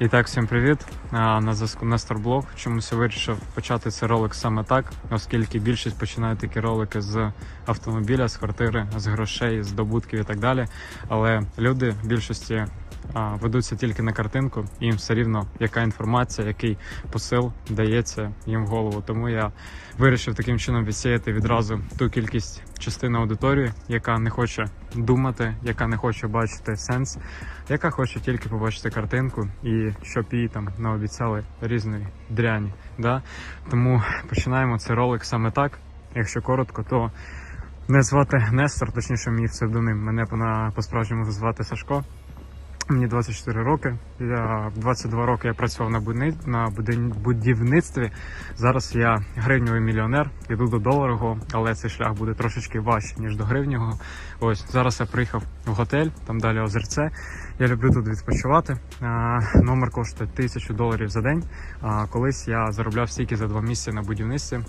І так, всім привіт. На зв'язку Нестор Блог. Чомусь я вирішив почати цей ролик саме так, оскільки більшість починають такі ролики з автомобіля, з квартири, з грошей, з добутків і так далі. Але люди в більшості ведуться тільки на картинку, і їм все рівно, яка інформація, який посил дається їм в голову. Тому я вирішив таким чином відсіяти відразу ту кількість частини аудиторії, яка не хоче думати, яка не хоче бачити сенс, яка хоче тільки побачити картинку і щоб їй там наобіцяли різної дряні. Да? Тому починаємо цей ролик саме так. Якщо коротко, то не звати Нестор, точніше, мій псевдоним. Мене по- по-справжньому звати Сашко. Мені 24 роки. Я в 22 роки я працював на на будівництві. Зараз я гривневий мільйонер, іду до доларового, але цей шлях буде трошечки важче, ніж до гривнього. Ось зараз я приїхав в готель, там далі озерце. Я люблю тут відпочивати. А, номер коштує тисячу доларів за день. А колись я заробляв стільки за два місяці на будівництві.